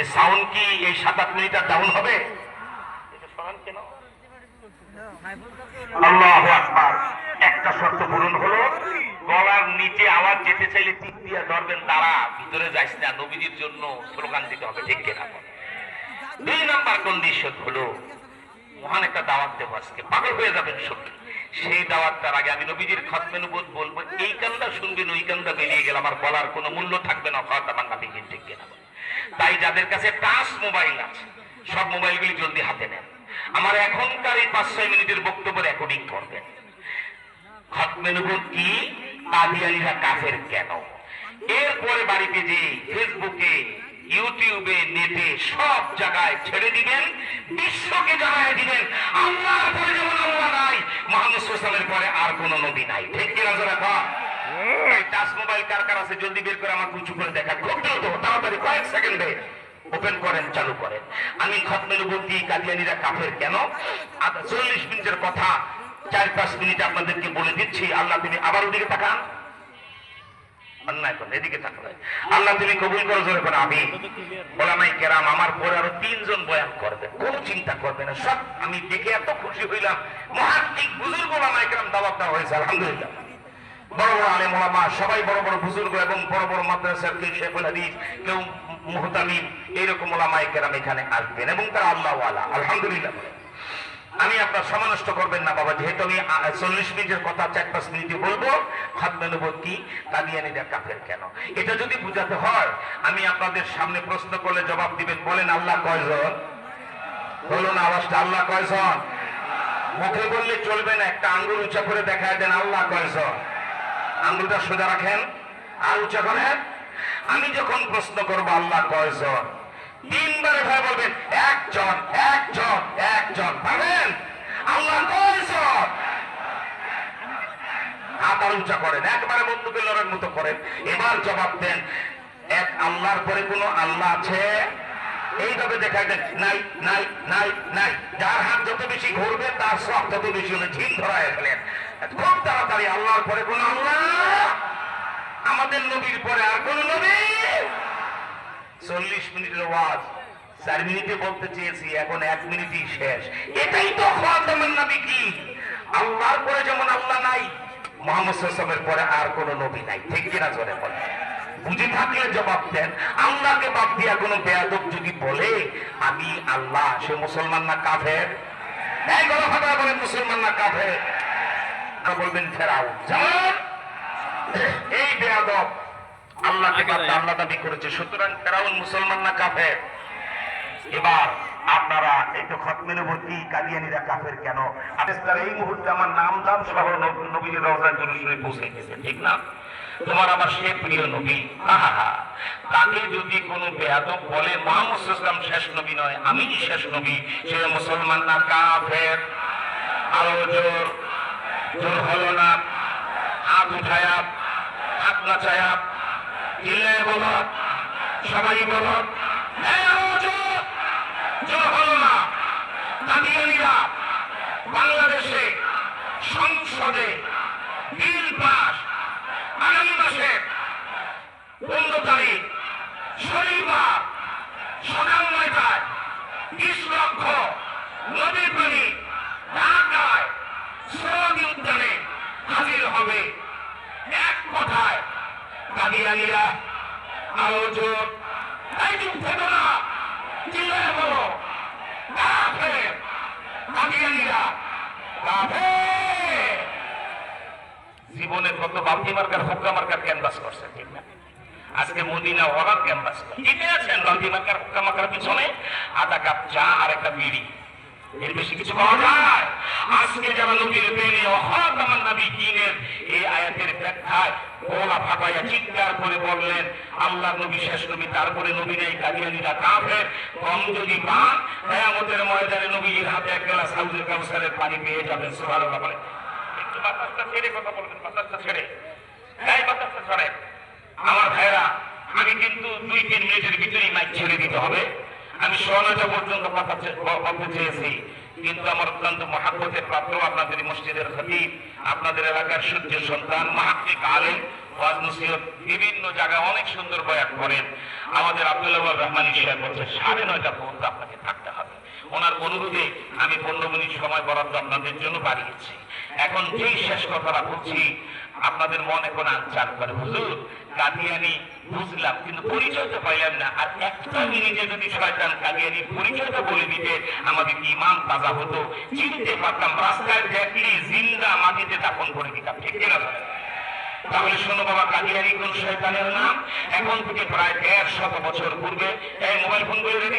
এই সাউন্ড কি এই সাত আট মিনিট আর ডাউন হবে একটা শর্ত পূরণ হলো, গলার নিচে আওয়াজ যেতে চাইলে টিপ দিয়া ধরবেন তারা ভিতরে যাইস না, নবীজির জন্য স্লোগান দিতে হবে, ঠিক কিনা? দুই নাম্বার কন্ডিশন হলো, মহান একটা দাওয়াত দেবো আজকে, পাগল হয়ে যাবেন শুনলে সেই দাওয়াতটার আগে আমি নবীজির খতমে নবুত বলব, এই কানটা শুনবেন, ওই কানটা বেরিয়ে গেল আমার বলার কোনো মূল্য থাকবে না কথা আমার নাবিকের ঠিক কিনা? তাই যাদের কাছে টাচ মোবাইল আছে, সব মোবাইলগুলি জলদি হাতে নেন। আমার এখনকার এই পাঁচ, ছয় মিনিটের বক্তব্য রেকর্ডিং করবেন। কি? কাদিয়ানিরা কাফের কেন? এরপরে বাড়িতে যে ফেসবুকে, ইউটিউবে, নেটে সব জায়গায় ছেড়ে দিবেন, বিশ্বকে জানায় দিবেন, আল্লাহর পরে যেমন আল্লাহ নাই মোহাম্মদ পরে আর কোন নবী নাই। ঠিক কিনা এই খুব আপনাদেরকে বলে দিচ্ছি। আল্লাহ তুমি আবার ওদিকে অন্যায় করেন এদিকে আল্লাহ তুমি কবুল করো, জোরে করে আমি ওলামাই কেরাম, আমার পরে আরও তিনজন বয়ান করবেন। কোনো চিন্তা করবে না। সব আমি দেখে এত খুশি হইলাম। মহাত্মিক বুজুর্গ ওলামাই কেরাম দেওয়া হয়েছে, আলহামদুলিল্লাহ। বড় বড় আলেম ওলামা, সবাই বড় বড় বুজুর্গ এবং বড় বড় মাদ্রাসার কেউ শেখুল হাদিস, কেউ মুহতামিম, এইরকম ওলামাই কেরাম এখানে আসবেন এবং তারা আল্লাহ আলা আলহামদুলিল্লাহ। আমি আপনার সমানষ্ট করবেন না বাবা, যেহেতু আমি চল্লিশ মিনিটের কথা, চার পাঁচ মিনিটে বলব। খাদ্য নবত কি? কাদিয়ানিদের কাফের কেন? এটা যদি বুঝাতে হয়, আমি আপনাদের সামনে প্রশ্ন করলে জবাব দিবেন, বলেন আল্লাহ কয়জন? বলুন আওয়াজটা আল্লাহ কয়জন? মুখে বললে চলবে না, একটা আঙ্গুল উঁচা করে দেখায় দেন, আল্লাহ কয়জন? আঙ্গুলটা সোজা রাখেন আর করেন। আমি যখন প্রশ্ন করব, আল্লাহ কয়জন? তিনবারে ভাই বলবেন, একজন একজন একজন। পাবেন আল্লাহ কয়জন? হাতার উঁচা করেন, একবারে বন্ধুকে লড়ার মতো করেন। এবার জবাব দেন, এক আল্লাহর পরে কোনো আল্লাহ আছে? এইভাবে দেখাই দেন নাই নাই নাই নাই। যার হাত যত বেশি ঘুরবে, তার সব তত বেশি হলে ঝিম ধরায় ফেলেন। খুব তাড়াতাড়ি আল্লাহর পরে কোন আল্লাহ? আমাদের নবীর পরে আর কোন নবী? চল্লিশ মিনিটের ওয়াজ। চার মিনিটে বলতে চেয়েছি, এখন এক মিনিটই শেষ। এটাই তো খাতামের নবী কি আল্লাহর পরে যেমন আল্লাহ নাই, মোহাম্মদ সাল্লামের পরে আর কোন নবী নাই। ঠিক কিনা জোরে বলে বুঝে থাকলে জবাব দেন। আল্লাহকে বাদ দিয়া কোনো বেয়াদব যদি বলে, আমি আল্লাহ, সে মুসলমান না কাফের? বলেন, মুসলমান না কাফের? আপনারা বলবেন ফেরাও এই বেয়াদব আল্লাহকে আল্লাহ দাবি করেছে, সুতরাং ফেরাউন মুসলমান না কাফের? এবার আপনারা এই তো খতমে নবতী কাদিয়ানিরা কাফের কেন? আদেশটার এই মুহূর্তে আমার নাম দাম সহ নব- নবীর রওজায় জরুরি পৌঁছে গেছে ঠিক না? তোমার আমার সে প্রিয় নবী। তাকে যদি কোনো বেয়াদব বলে মোহাম্মদ শেষ নবী নয় আমি শেষ নবী সে মুসলমান না কাফের? আরও জোর। জোর হলো না। হাত উঠায়া। হাত নাচায়া। চিল্লায় বলো। সবাই বলো। হ্যাঁ, জোর। হলো না। বাংলাদেশে সংসদে পাস আগামী মাসে পনেরো তারিখ শনিবার সকাল নয়টায় বিশ লক্ষ নদীর পানি ঢাকায় সৌদি উদ্যানে হাজির হবে এক কথায় কাদিয়ানিরা আরও জোর এই চুপ থেকো না চিল্লায় বলো কাফের কাদিয়ানিরা কাফের জীবনে বাপি মার্কার হুক্কা মার্কার ক্যানভাস করছে, ঠিক না? আজকে মদিনা ওরার ক্যানভাস জিতে আছেন বাপি মার্কার হুক্কা মার্কার পিছনে আধা কাপ চা আর একটা বিড়ি। এর বেশি কিছু পাওয়া যায় আজকে যারা নবীর প্রেমে অহত আমার নবী কিনের এই আয়াতের ব্যাখ্যায় গলা ফাটাইয়া চিৎকার করে বললেন আল্লাহ নবী শেষ নবী, তারপরে নবী নেই কাদিয়ানিরা কাফের। কম যদি পান, কেয়ামতের ময়দানে নবীর হাতে এক গ্লাস হাউজের কাউসারের পানি পেয়ে যাবেন, সুবহানাল্লাহ বলে একটু বাতাসটা ছেড়ে কথা বলবেন এই বাতাসটা ছড়ে। আমার ভাইরা আমি কিন্তু দুই, তিন মিনিটের ভিতরেই মাইক ছেড়ে দিতে হবে। আমি পর্যন্ত কথা বলতে চেয়েছি। কিন্তু আমার অত্যন্ত পাত্র আপনাদের মসজিদের আপনাদের এলাকার সূর্য সন্তান, মাহাত্মিক বিভিন্ন জায়গায় অনেক সুন্দর বয়ান করেন। আমাদের আব্দুল্লাহ রহমান ইশার বলছে সাড়ে নয়টা পর্যন্ত আপনাকে থাকতে হবে। ওনার অনুরোধে আমি পনেরো মিনিট সময় বরাদ্দ আপনাদের জন্য বাড়িয়েছি। এখন যেই শেষ কথাটা বলছি, আপনাদের মনে কোন আনচান করে, হুজুর কাদিয়ানি বুঝলাম, কিন্তু পরিচয়টা পাইলাম না আর একটা মিনিটে যদি শয়তান কাদিয়ানি পরিচয়টা বলে দিতে আমাদের ইমান তাজা হতো, চিনতে পারতাম, রাস্তায় দেখলে জিন্দা মাটিতে দাফন করে দিতাম, ঠিক কিনা? তাহলে শোনো বাবা কাদিয়ানি কোন শয়তানের নাম এখন থেকে প্রায় দেড় শত বছর পূর্বে এই মোবাইল ফোনগুলো রেডি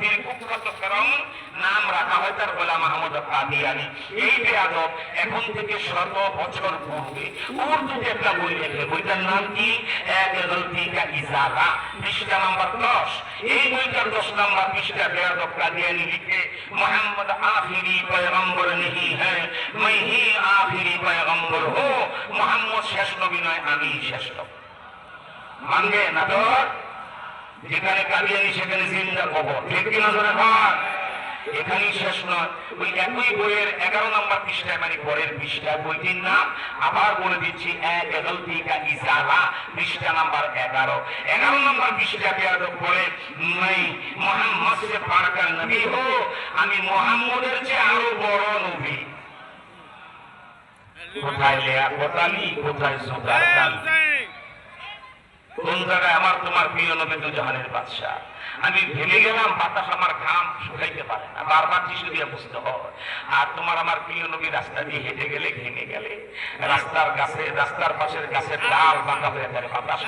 নবীর কুকুরত ফেরাউন নাম রাখা হয় তার গোলাম আহমদ কাদিয়ানি। এই বেয়াদব এখন থেকে শত বছর পূর্বে উর্দুতে একটা বই লেখে, বইটার নাম কি? এক গলতিকা ইজারা। পৃষ্ঠা নাম্বার দশ। এই বইটার দশ নাম্বার পৃষ্ঠা বেয়াদব কাদিয়ানি লিখে, মোহাম্মদ আফিরি পয়গম্বর নেহি হ্যাঁ মই আফিরি পয়গম্বর হো, মোহাম্মদ শেষ নবী নয়, আমি শেষ নবী। মানবে নাটক যেখানে কাদিয়ানি সেখানে জিন্দা কবর ঠিক ভাগ এখানেই শেষ নয়। ওই একই বইয়ের এগারো নম্বর পৃষ্ঠায় মানে পরের পৃষ্ঠা বইটির নাম আবার বলে দিচ্ছি পৃষ্ঠা নাম্বার এগারো। এগারো নম্বর বলে আমি মোহাম্মদের চেয়ে আরও বড় নবী। কোথায় কোথায় কোন আমার তোমার প্রিয় নবী তো জাহানের বাদশাহ? আমি ভেঙে গেলাম, বাতাস আমার ঘাম শুকাইতে পারে না। বারবার টিসু দিয়ে বুঝতে হয়, আর তোমার আমার প্রিয় নবী রাস্তা দিয়ে হেঁটে গেলে ভেঙে গেলে। রাস্তার গাছে, রাস্তার পাশের গাছের ডাল বাঁকা হয়ে গেলে বাতাস।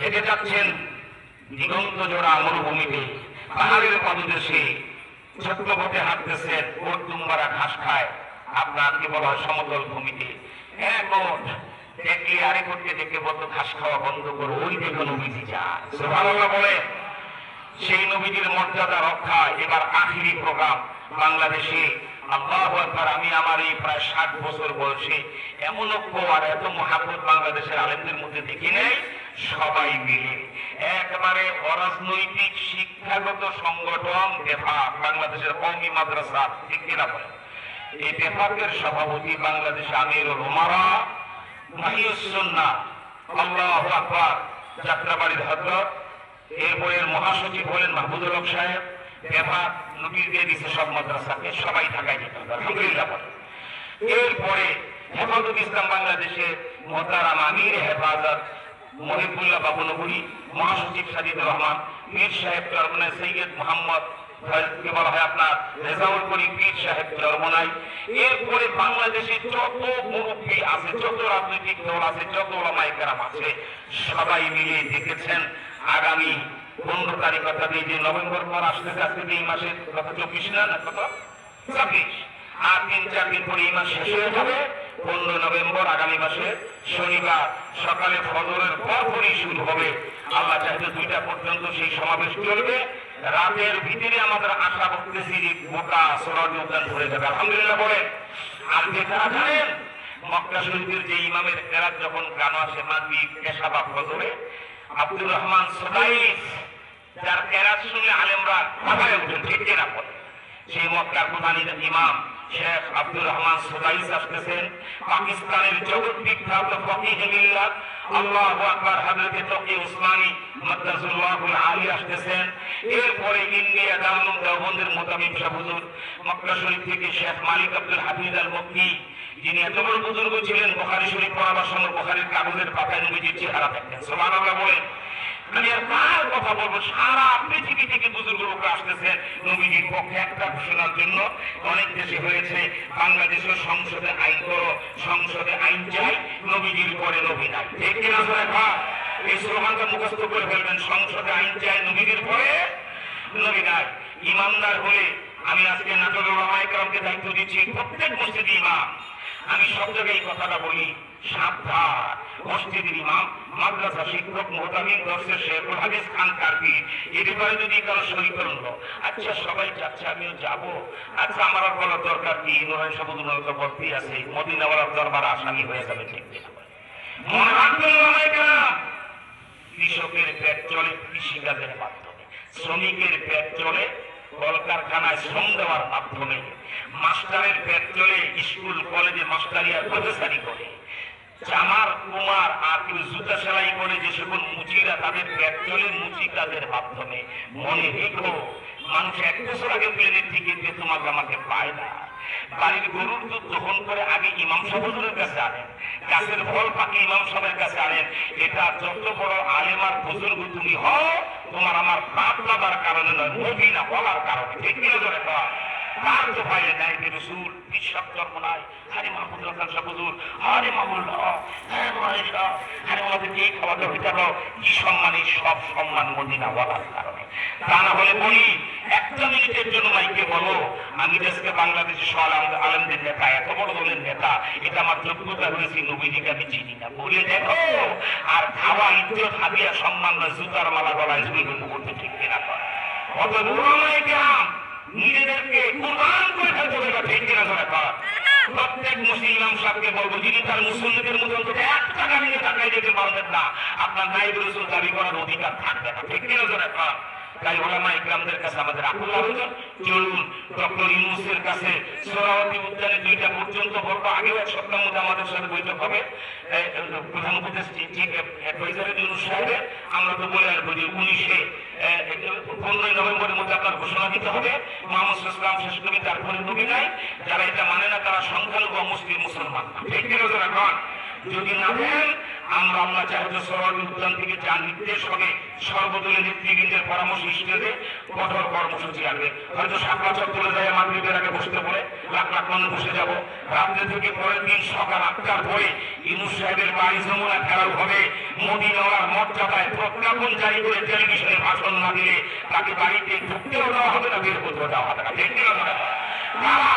হেঁটে যাচ্ছেন দিগন্ত জোড়া মরুভূমিতে। পাহাড়ের পাদদেশে ছোট্ট পথে হাঁটতেছেন ওর দুম্বারা ঘাস খায়। আপনার কি বলা হয় সমতল ভূমিতে? এক দেখলে দেখে বলতো, ঘাস খাওয়া বন্ধ করো, ওই দেখো নবীজি যায় বলে। সেই নবীজির মর্যাদা এবার আখিরি প্রোগ্রাম বাংলাদেশে। আমি আমার এই প্রায় ষাট বছর বয়সে এমন আর এত মহাব্বত বাংলাদেশের আলেমদের মধ্যে দেখি সবাই মিলে একবারে অরাজনৈতিক শিক্ষাগত সংগঠন বেফাক, বাংলাদেশের কৌমি মাদ্রাসা, ঠিক কিনা বলে এই বেফাকের সভাপতি বাংলাদেশ আমির আকবার হযরত এরপরের মহাসচিব সাহেব। দিয়ে সব মাদ্রাসাকে, সবাই ঢাকায় আলহামদুলিল্লাহ এরপরে হেফাজত ইসলাম বাংলাদেশের মোহতারাম আমির হেফাজত, মহিবুল্লাহ বাবু নবুরি মহাসচিব সাজিদুর রহমান মীর সাহেব সৈয়দ মোহাম্মদ কি বলা হয় আপনার রেজাউল করি পীর সাহেব চরমনাই এরপরে বাংলাদেশে যত মুরব্বী আছে, যত রাজনৈতিক দল আছে, যত ওলামাই কেরাম আছে, সবাই মিলে দেখেছেন আগামী পনেরো তারিখ, অর্থাৎ এই যে নভেম্বর মাস আসতেছে, আজকে এই মাসের কত চব্বিশ না কত? ছাব্বিশ। আর তিন, চার দিন পরে এই মাস শেষ হয়ে যাবে। পনেরো নভেম্বর আগামী মাসে শনিবার সকালে ফজরের পরপরই শুরু হবে। আল্লাহ চাইতে দুইটা পর্যন্ত সেই সমাবেশ চলবে। রাতের ভিতরে আমাদের আশা করতেছি গোটা সোনার যোগদান করে যাবে। আলহামদুলিল্লাহ বলেন। আজকে যারা জানেন, মক্কা শরীফের যে ইমামের এরাত যখন গান আসে মাগবি পেশা বা ফজরে, আব্দুর রহমান সোদাইস যার এরাত শুনে আলেমরা কথায় উঠেন, ঠিক কিনা বলে সেই মক্কার প্রধান ইমাম শেখ আব্দুর রহমান সুদাইস আসতেছেন। পাকিস্তানের জগৎ বিখ্যাত ফকিহ মিল্লাত আল্লাহু আকবার হযরতে তকি উসমানী মাদ্দাসুল্লাহুল আলী আসতেছেন। এরপরে ইন্ডিয়া দারুল দেওবন্দের মোতামিম শাহ হুজুর মক্কা শরীফ থেকে শেখ মালিক আব্দুল হাফিজ আল মক্কি যিনি এত বড় বুজুর্গ ছিলেন, বুখারী শরীফ পড়াবার সময় বুখারীর কাগজের পাতায় নবীজির চেহারা দেখতেন। সুবহানাল্লাহ বলেন আমি আর কথা বলব? সারা পৃথিবী থেকে বুজুর্গ আসতেছে। নবীজির পক্ষে একটা ঘোষণার জন্য অনেক দেশে হয়েছে বাংলাদেশের সংসদে আইন করো, সংসদে আইন চাই, নবীজির পরে নবী নাই। ঠিক কিনা এই মুখস্থ করে ফেলবেন, সংসদে আইন চাই, নবীজির পরে নবী নাই। ইমানদার হলে আমি আজকে নাটোরের রমাইকরমকে দায়িত্ব দিচ্ছি, প্রত্যেক মসজিদ ইমাম। আমি সব জায়গায় এই কথাটা বলি, সাবধান। মসজিদের ইমাম, মাদ্রাসা শিক্ষক মোহতামিম দর্শের হাদিস খান যদি কারও আচ্ছা সবাই আমিও যাব। আচ্ছা আমার আর বলার দরকার কি তো ভর্তি আছে মদিনাওয়ালার দরবার আসামি হয়ে যাবে, ঠিক কৃষকের পেট চলে কৃষিকাজের মাধ্যমে। শ্রমিকের পেট চলে কলকারখানায় শ্রম দেওয়ার মাধ্যমে। মাস্টারের পেট চলে স্কুল, কলেজে মাস্টারিয়ার প্রফেসারি করে। চামার কুমার আর কেউ জুতা সেলাই করে যে সকল মুচিরা তাদের পেট চলে, মুচি কাজের মাধ্যমে। মনে রেখো, মানুষ এক বছর আগে প্লেনের টিকিট দিয়ে তোমাকে আমাকে পায় না। বাড়ির গরুর দুধ দহন করে আগে ইমাম সাহেবের কাছে আনেন। গাছের ফল পাকে ইমাম সাহেবের কাছে আনেন। এটা যত বড় আলেমার বুজুর্গ তুমি হও, তোমার আমার বাপ লাগার কারণে নয়, নবী না বলার কারণে। ঠিক কিনা ধরে হারে মামুল্লাহ হ্যাঁ নেতা, এত বড় দলের নেতা, এটা আমার যোগ্যতা হয়েছে নবীজিকে আমি চিনি না। বলে দেখো, আর খাওয়া, ইজ্জত সম্মান না জুতার মালা গলায় ঝুলবে মুহূর্তে ঠিক কিনা কর অত রুমাই গ্রাম নিজেদেরকে করে ফেলতে হবে প্রত্যেক মুসলিম সাহেবকে বলব, যিনি তার মুসলিমদের মধ্যে অন্তত এক টাকা নিয়ে টাকায় যেতে পারবেন না, আপনার নাইব রসুল দাবি করার অধিকার থাকবে না। ঠিক কিনা তাই ওলামা ইকরামদের কাছে আমাদের চলুন, ডক্টর ইউনুসের কাছে উদ্যানে দুইটা পর্যন্ত বলব। এক সপ্তাহ মধ্যে আমাদের সাথে বৈঠক হবে। চিফ অ্যাডভাইজার ইউনুস সাহেবের। আমরা তো বলে আসব যে উনিশে পনেরোই নভেম্বরের মধ্যে আপনার ঘোষণা দিতে হবে। মোহাম্মদ ইসলাম শেষ তার তারপরে নবী নাই। যারা এটা মানে না, তারা সংখ্যালঘু মুসলিম মুসলমান। কন যদি না দেন আমরা আল্লাহ চাহিদা সরকারি উদ্যান থেকে যা নির্দেশ হবে, সর্বদলীয় নেতৃবৃন্দের পরামর্শ হিসেবে কঠোর কর্মসূচি আসবে হয়তো সাতটা চত্বরে যায় মাগরীবের আগে বসতে পড়ে, লাখ লাখ মানুষ বসে যাব। রাত্রে থেকে পরের দিন সকাল আটটার পরে ইনুস সাহেবের বাড়ি যমুনা ফেরাও হবে মোদী নেওয়ার মর্যাদায় প্রজ্ঞাপন জারি করে টেলিভিশনে ভাষণ না দিলে তাকে বাড়িতে ঢুকতেও দেওয়া হবে না, বের করতেও দেওয়া হবে না। কিনা বলেন? কারা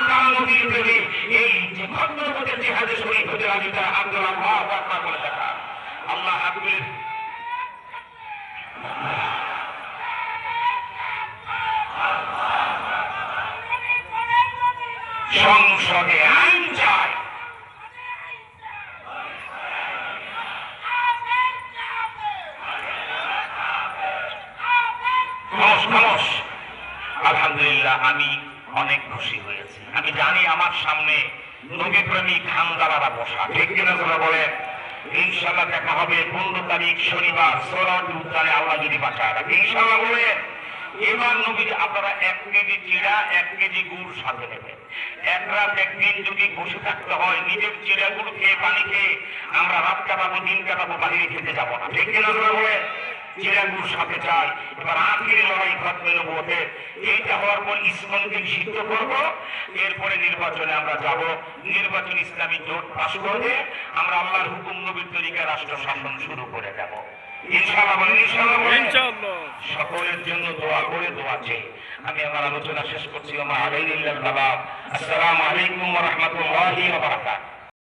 এই যে ভদ্রপদের জেহাদে শরীর হতে রাজি তারা আন্দোলন হওয়া বার্তা করে আল্লাহ হাবিবের সংসদে আইন চায় আলহামদুলিল্লাহ, আমি অনেক খুশি হয়েছি। আমি জানি আমার সামনে নবী প্রেমিক খানদারারা বসা। ঠিক কিনা তোমরা বলেন? ইনশাল্লাহ দেখা হবে পনেরো তারিখ শনিবার সৌরভ উদ্দারে আল্লাহ যদি বাঁচায় রাখে। ইনশাল্লাহ বলেন এবার নবী আপনারা এক কেজি চিড়া, এক কেজি গুড় সাথে নেবেন। এক রাত একদিন যদি বসে থাকতে হয়, নিজের চিড়া গুড় খেয়ে, পানি খেয়ে, আমরা রাত কাটাবো, দিন কাটাবো, বাহিরে খেতে যাব না। ঠিক কিনা তোমরা বলেন সাথে চাই এবার আখের লড়াই এইটা হওয়ার পর ইসলামকে করব। এরপরে নির্বাচনে আমরা যাব। নির্বাচন ইসলামী জোট পাশ করবে। আমরা আল্লাহর হুকুম নবীর তরিকা রাষ্ট্র শাসন শুরু করে দেব। সকলের জন্য দোয়া করে দোয়া চেয়ে। আমি আমার আলোচনা শেষ করছি। আমার আলাইহিল্লাহ আসসালামু আলাইকুম রাহমাতুল্লাহি বারাকাতুহু।